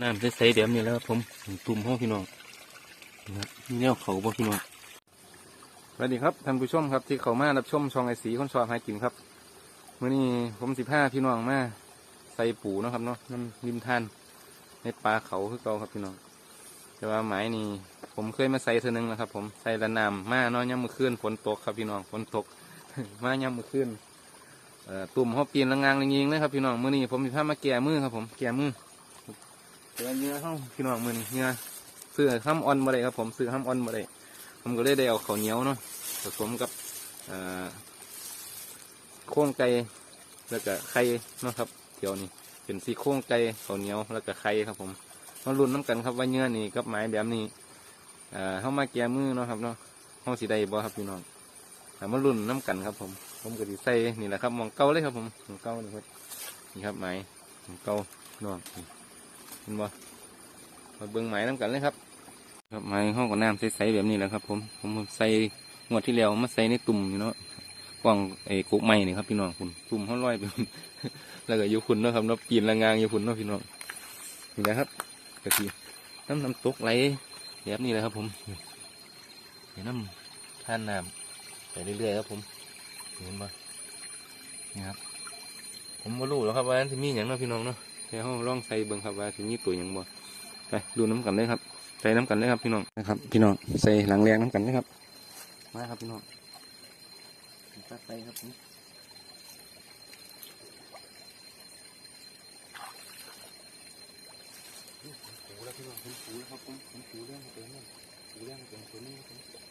น้ำใสๆเดี๋ยวนี้แล้วผมตุ่มห้องพี่น้องนะครับมีแนวเขาบ่พี่น้องสวัสดีครับท่านผู้ชมครับที่เขามารับชมช่องไอสีคนชอบหากินครับเมื่อนี้ผมสิบห้าพี่น้องมาใส่ปูนะครับเนาะน้ำริมทานในปลาเขาคือเก่าครับพี่น้อง แต่ว่าหมายนี่ผมเคยมาใส่เท่านึงนะครับ ผมใส่ละนามมาเนาะย่ำมือคืนฝนตกครับพี่น้องฝนตกมาย่ำมือคืนเอ่อตุ่มเขาเปลี่ยนละงางละยิงเลยครับพี่น้องเมื่อนี้ผมมีผ้ามาแก่มือครับผมแก่มือ เดี๋ยวเนื้อเขาพี่น้องมือนี้เนื้อซื้อห้ามออนมาเลยครับ ผมซื้อห้ามออนมาเลยผมก็เลยได้เอาข้าวเหนียวเนาะผสมกับโค้งไก่แล้วก็ไข่นะครับเดี๋ยวนี้เป็นซี่โค้งไก่ข้าวเหนียวแล้วก็ไข่ครับ ผมมาลุ้นน้ำกันครับว่าเนื้อนี่กับไม้แบบนี้เอ่อเข้ามาแก้มือเนาะครับเนาะเข้าสีได้บ่ครับพี่น้องแต่มาลุ้นน้ำกันครับ ผม ผมก็ดีใส่นี่แหละครับหมองเก่าเลยครับ ผมหมองเก่านี่ครับนี่ครับไม้หมองเก่าน้องนี่ เห็นบ่มาเบิ่งไม้น้ำกันเลยครับ ครับไม้ห้องกับน้ำใสๆแบบนี้แหละครับ ผมผมใส่งวดที่แล้วมาใส่ในตุ่มอยู่เนาะกว้างไอ้กุ๊กไม้นี่ครับพี่น้องคุณตุ่มห้องลอยไปแล้วก็อยู่คุณเนาะครับเนาะปีนละงางอยู่คุณเนาะพี่น้องนี่แหละครับกะทิน้ำน้ำตกไหลแบบนี้เลยครับ ผมเดี๋ยวน้ำท่านน้ำไปเรื่อยๆครับ ผมเห็นปะนี่ครับผมไม่รู้หรอกครับว่าจะมีอย่างเนาะพี่น้องเนาะ แต่เขาลองใส่เบิ่งครับว่าจะมีตัวอย่างบ่ไปดูน้ำกันเลยครับ ใส่น้ำกันเลยครับพี่น้องนะครับ พี่น้องใส่หลังแรงน้ำกันเลยครับ มาครับพี่น้องตัดไปครับผมปูแล้วพี่น้องเห็นปูแล้วครับผมเห็นปูเรื่องเต็มเลยปูเรื่องเต็มตัวนี้ครับผม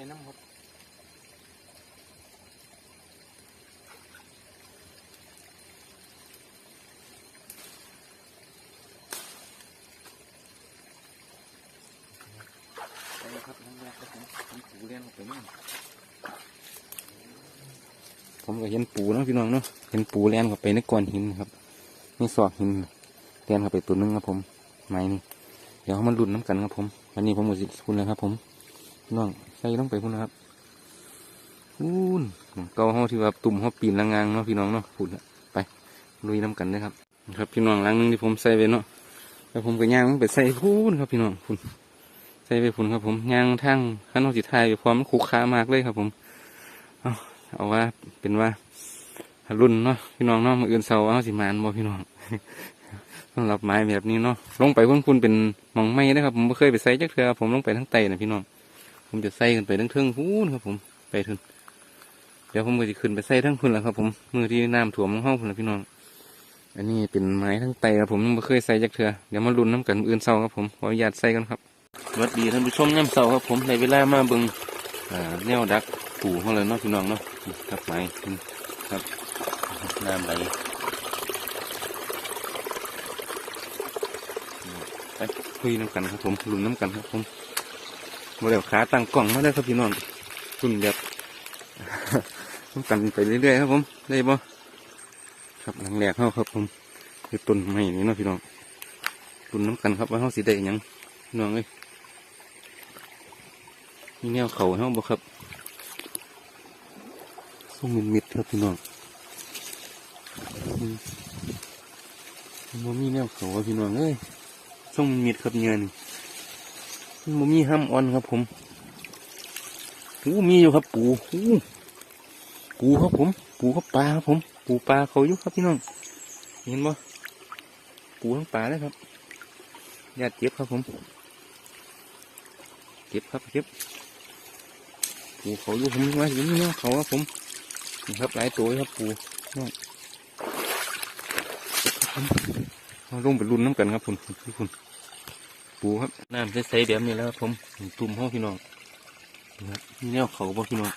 ให้น้ำครับไปเลยครับน้ำแรกครับผมเห็นปูเลี้ยงผมผมก็เห็นปูเนาะพี่น้องเนาะเห็นปูเลี้ยงเข้าไปในก้อนหินครับนี่ซอกหินเลี้ยงเข้าไปตัวหนึงครับผมไม้นี่เดี๋ยวเขามาลุ้นน้ำกันครับผมวันนี้ผมก็สิคุณเลยครับผมพี่น้อง ใส่ลงไปพุ่นนะครับอู้นเกาเขาที่ว่าตุ่มเขาปีนละงางเนาะพี่น้องเนาะพุ่นละไปลุยน้ำกันเลยครับครับพี่น้องหลังหนึงที่ผมใส่ไปเนาะแล้วผมก็ย่างมันไปใส่พูนครับพี่น้องพุ่นใส่ไปผุนครับ ผมย่างทั้งข้างนอกจิตไทยไปพร้อมคุกค้ามากเลยครับ ผมเอาเอาว่าเป็นว่ารุ่นเนาะพี่น้องเนาะมืออื่นเสาเอาสิมานบ่พี่น้องสำหรับไม้แบบนี้เนาะลงไปพุ่นพุ่นเป็นมองไม้นะครับ ผมไม่เคยไปใส่จักเทือผมลงไปทั้งไตนะพี่น้อง ผมจะใส่ขึ้นไปทั้งเทิงพูนครับผมไปถึงเดี๋ยวผมก็จะขึ้นไปใส่ทั้งพุ่นแล้วครับ ผมมือที่น้ำถ่วมห้องพุ่นแล้วพี่น้อง อันนี้เป็นไม้ทั้งไตครับผมยังไม่เคยใส่จักเทือเดี๋ยวมาลุ้นน้ำกันอื่นเสาร์ครับผมขออนุญาตใส่กันครับสวัสดีท่านผู้ชมย่ำเสาครับผมในเวลามาเบิงอ่าแนวดักปู่เขาเลยเนาะพี่น้องเนาะครับไม้ครับน้ำไหลไปคุยน้ำกันครับผมลุ้นน้ำกันครับผม มาเดี๋ยวขาตั้งกล่องมาได้ครับพี่น้องลุ้นแบบน้ำกันไปเรื่อยๆครับผมได้บ่ครับหลังแรกเขาครับผมคือต้นไม้นี่เนาะพี่น้องลุ้นน้ำกันครับว่าเขาสิได้ยังพี่น้องเอ้ยมีแนวเขาเนาะบ่ครับส่งมิดมิดครับพี่น้องมันมีแนวเขาพี่น้องเอ้ยส่งมิดมิดครับเงิน มันมีห้ามอ่อนครับผมอู้มีอยู่ครับ ปูอู้ปูครับผม ปูครับปลาครับผม ปูปลาเขาอยู่ครับพี่น้อง เห็นบ่ปูทั้งปลาเลยครับญาติเจ็บครับผม เก็บครับเก็บปูเขาอยู่ผมว่าอยู่นี่เนาะเขาครับผมนี่ครับหลายตัวครับปูน้องมาลงไปรุ่นน้ำกันครับคุณคุณ ปูครับน้ำใสๆแบบนี้แล้วครับผมตุ่มห้องพี่น้องนี่ครับมีแนวเขาบ่พี่น้อง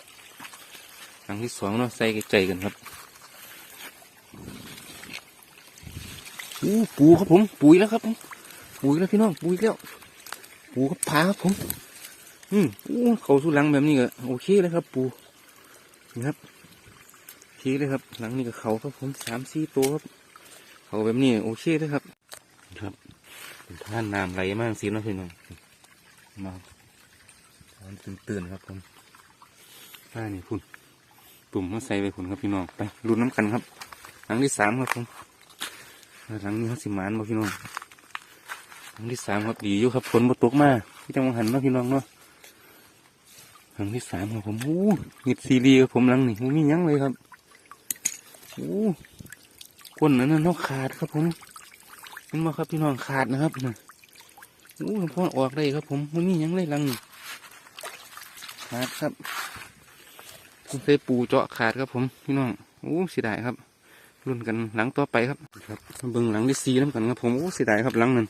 ครั้งที่สองเนาะใส่ใจกันครับอู้ปูครับผมปูอีกแล้วครับผมปูอีกแล้วพี่น้องปูอีกแล้วปูกับปลาครับผม อืมอู้เขาสู้หลังแบบนี้ก็โอเคเลยครับ ปูนี่ครับเคเลยครับ หลังนี้ก็เขาครับผมสามสี่ตัวครับ เขาแบบนี้โอเคเลยครับ ท่านน้ำไหลมากสิเนาะพี่น้องมาตอนตื่นๆครับผมท่านี่คุณตุ่มมาใส่ไปคุณครับพี่น้องไปรุนน้ำกันครับหลังที่สามครับผมหลังนี้เขาสิหมานบ่พี่น้องหลังที่สามครับดีอยู่ครับฝนบ่ตกมาที่จังหวัดหันเนาะพี่น้องเนาะหลังที่สามครับผมโอ้เห็ดซีรีส์ครับผมหลังนี่ไม่มีหยังเลยครับโอ้ก้นนั้นน่ะเนาะขาดครับผมเห็นบ่ครับพี่น้องขาดนะครับน่ะโอ้พ่อออกได้ครับผมไม่มีหยังเลยหลังนี่ขาดครับผมเคยปูเจาะขาดครับผมพี่น้องโอ้เสียดายครับรุ่นกันหลังต่อไปครับครับเบิ่งหลังที่ซีน้ำกันครับผมโอ้เสียดายครับหลังนั้น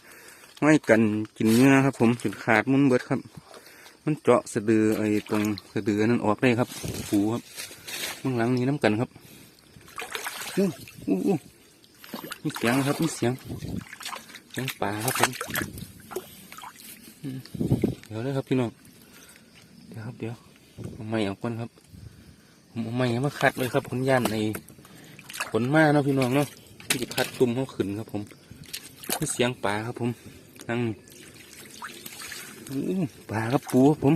ไม่กันกินเนื้อครับผมจนขาดมุนเบิดครับ มันเจาะสะดือไอ้ตรงสะดือนั้นออกได้ครับปูครับเบิ่งหลังนี้น้ำกันครับอู้อู้อู้มีเสียงครับมีเสียง ยงป่าครับผมเดี๋ยวเลยครับพี่น้องเดี๋ยวครับเดี๋ยวเอาไม้เอาก่อนครับผมเอาไม้มาคัดเลยครับผลย่านในผลมาเนาะพี่น้องเนาะที่จะคัดตุ่มเขาขึ้นครับ ผมเสียงป่าครับ ผมนั่งอู้ป่าครับปูครับผม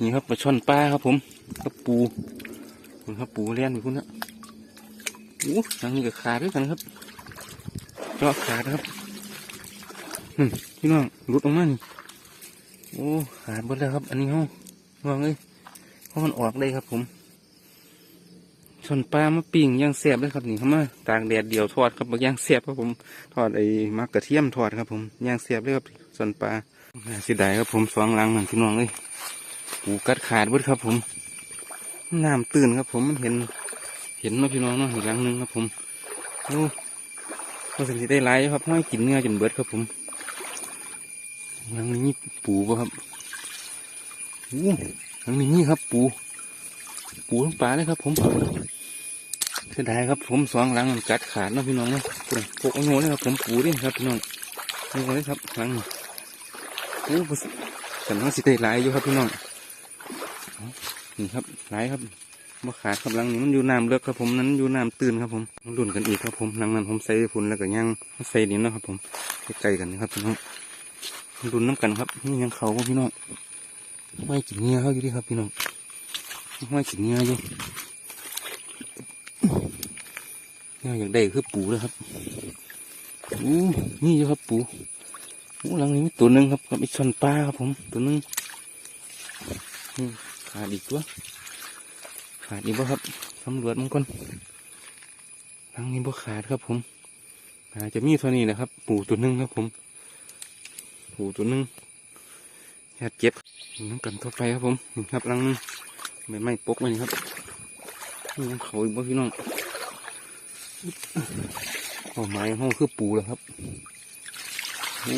นี่ครับปลาช่อนปลาครับ ผมกับปูคุณครับปูเลี้ยนไปคุณนะอู้นั่งนี่ก็ขาดด้วยกันครับเจาะขาดครับ พี่น้องหลุดออกมานี่โอ้ขาดหมดแล้วครับ อันนี้เขาวางเลยเพราะมันออกได้ครับ ผมชนปลามาปิ้งย่างเสียบเลยครับนี่เขามาตากแดดเดียวทอดครับบักย่างเสียบครับผมทอดไอ้มักกระเทียมทอดครับ ผมย่างเสียบเลยครับชนปลาเสียดายครับ ผมสองลังหมือนพี่น้องเลยปูกัดขาดบดครับ ผมน้ำตื่นครับ ผมมันเห็น เห็นเนาะพี่น้องเนาะอีกลังหนึ่งครับ ผมโอ้ก็สิ่งที่ได้ไล่ครับห้อยกินเนื้อจนเบิดครับผม หลังนี้ปูป่ะครับโอ้หลังนี้นี่ครับ ปู ปูทั้งปลาเลยครับ ผมเสียดายครับ ผมสองหลังมันกัดขาดนะพี่น้องนะปุ่นพกอโง่เลยครับ ผมปูนี่ครับพี่น้องนี่เลยครับหลังนี่โอ้บ่สันว่าสิได้หลายอยู่ครับพี่น้องนี่ครับหลายครับมาขาดครับหลังนี้มันอยู่น้ำเลือกครับผมนั้นอยู่น้ำตื่นครับผมมาดุนกันอีกครับผมหลังนั้นผมใส่ฝุ่นแล้วก็ย่างใส่ดินนะครับผมใกล้ๆกันนะครับพี่น้อง ดุนน้ำกันครับนี่ยังเขาครับพี่น้องไม่กินเงี้ยเขาอยู่ดีครับพี่น้องห้อยขิงเงาอยู่เงาอย่างใดคือปูเลยครับอู้นี่อยู่ครับปูอู้หลังนี้มีตัวหนึ่งครับกับอีกชอนปลาครับผมตัวหนึ่งขาดอีกตัวขาดอีกบ่ครับสำรวจมันก่อนหลังนี้บ่ขาดครับผมอาจจะมีเท่านี้นะครับ ปูตัวหนึ่งครับผม ปูตัวหนึ่งอยากเก็บน้ำกันทั่วไปครับผมนี่ครับหลังนึงไม่ไม่ปกเลยครับนี่ยังเขาอีกบ่พี่น้องเอาไม้ห้องคือปูแล้วครับโอ้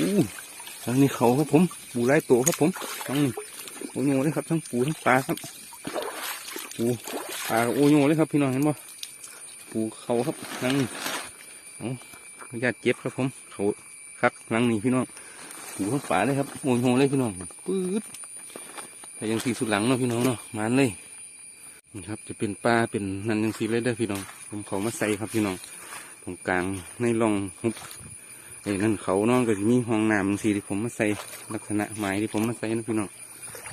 ทางนี้เขาครับผมปูไล่ตัวครับผมทั้งนี้โอโยเลยครับทั้งปูทั้งปลาครับปูปลาโอโยเลยครับพี่น้องเห็นบ่ปูเขาครับทั้งนี้เอาญาติเจ็บครับผมเขาคักทั้งนี้พี่น้อง ปูทั้งปลาเลยครับโอโยเลยพี่น้องปื๊ดแต่ยังสีสุดหลังเนาะพี่น้องเนาะมันเลยนะครับ จะเป็นปลาเป็นนันยังสีเลยเด้อพี่น้อง ผมเขามาใส่ครับพี่น้อง ตรงกลางในร่องหุบไอ้นั่นเขาเน้องก็จะมีห้องน้ำสีที่ผมมาใส่ลักษณะไม้ที่ผมมาใส่นะพี่น้อง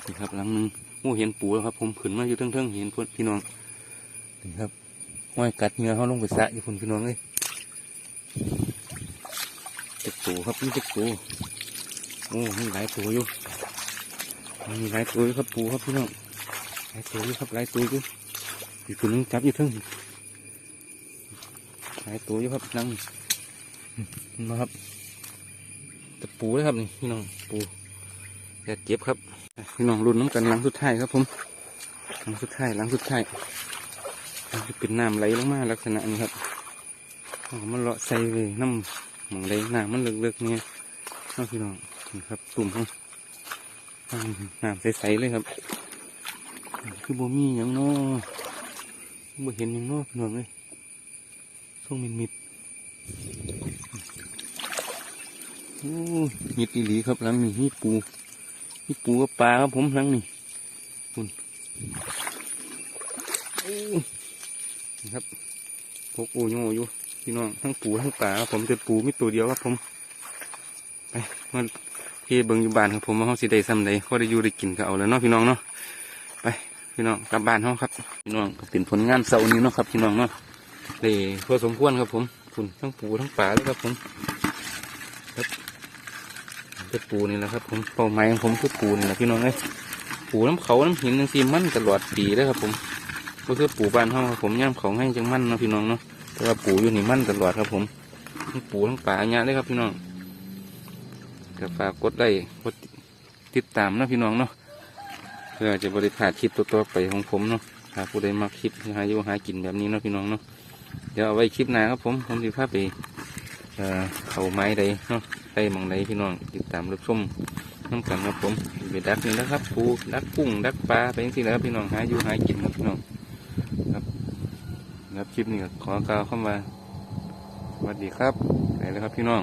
นี่ครับหลังหนึงโอ้เห็นปูแล้วครับ ผมขึ้นมาอยู่เทิงๆเห็นพี่น้องนี่ครับห้อยกัดเหงือเขาลงไปสะอยู่พุ่นพี่น้องเลยเจ็กตัวครับนี่เจ็กตัวโอ้มีหลายตัวอยู่มีหลายตัวครับปูครับพี่น้องหลายตัวอยู่ครับหลายตัวอยู่อีกตัวนึงจับอยู่ทั้งหลายตัวอยู่ครับนั่งมาครับแต่ปูเลยครับนี่พี่น้องปูอย่าเจ็บครับพี่น้องรุ่นน้ำกันหลังสุดท้ายครับผมหลังสุดท้ายหลังสุดท้ายจะเป็นน้ำไหลลงมาลักษณะนี้ครับเอมันเลาะใส่เลยน้ำหมองไหลน้ำมันเลิกๆเนี่ยเอาพี่น้อง ครับตุ่มของน้ำใสๆเลยครับ คือบ่มีอย่างน้อบ่เห็นอย่างน้อพี่น้องเลยส่งมิดมิดโอ้มิดอีหลีครับหลังนี้มีปูมีปูกับปลาครับผมหลังนี้คุณโอ้ครับพกโอโยอยู่พี่น้องทั้งปูทั้งปลาครับผมแต่ปูมีตัวเดียวครับผม มันพี่เบิ่งอยู่บ้านครับผมว่าเขาสิได้ซ้ำใดเขาได้อยู่ได้กินก็เอาแล้วเนาะพี่น้องเนาะไปพี่น้องกลับบ้านเขาครับพี่น้องก็เป็นผลงานเสาร์นี้เนาะครับพี่น้องเนาะได้พอสมควรครับผมคุณทั้งปูทั้งปลาเลยครับผมครับเป็นปูนี่แหละครับ ผมเป้าหมายของผมคือปูนี่แหละพี่น้องเอ้ยปูน้ำเขาน้ำหินจังซีมันตลอดปีเลยครับผมก็คือปูบ้านห้องครับผมย่ำเขาให้จังมันเนาะพี่น้องเนาะแต่ว่าปูอยู่นี่มันตลอดครับผมทั้งปูทั้งป่าเนี่ยเลยครับพี่น้อง ก็ฝากกดไลค์กดติดตามนะพี่น้องเนาะเพื่อจะบริพาดคลิปตัวๆไปของผมเนาะหากผู้ใดมาคลิปหาอยู่หากินแบบนี้เนาะพี่น้องเนาะเดี๋ยวเอาไว้คลิปหน้าครับผมผมจะพาไปเอ่อเขาไม้ใดเนาะไปหมองใดพี่น้องติดตามรับชมน้ำกันครับผมไปดักนี่นะครับปูดักกุ้งดักปลาไปอย่างที่แล้วพี่น้องหาอยู่หากินครับพี่น้องครับคลิปนี้ขอกล่าวเข้ามาสวัสดีครับไปแล้วครับพี่น้อง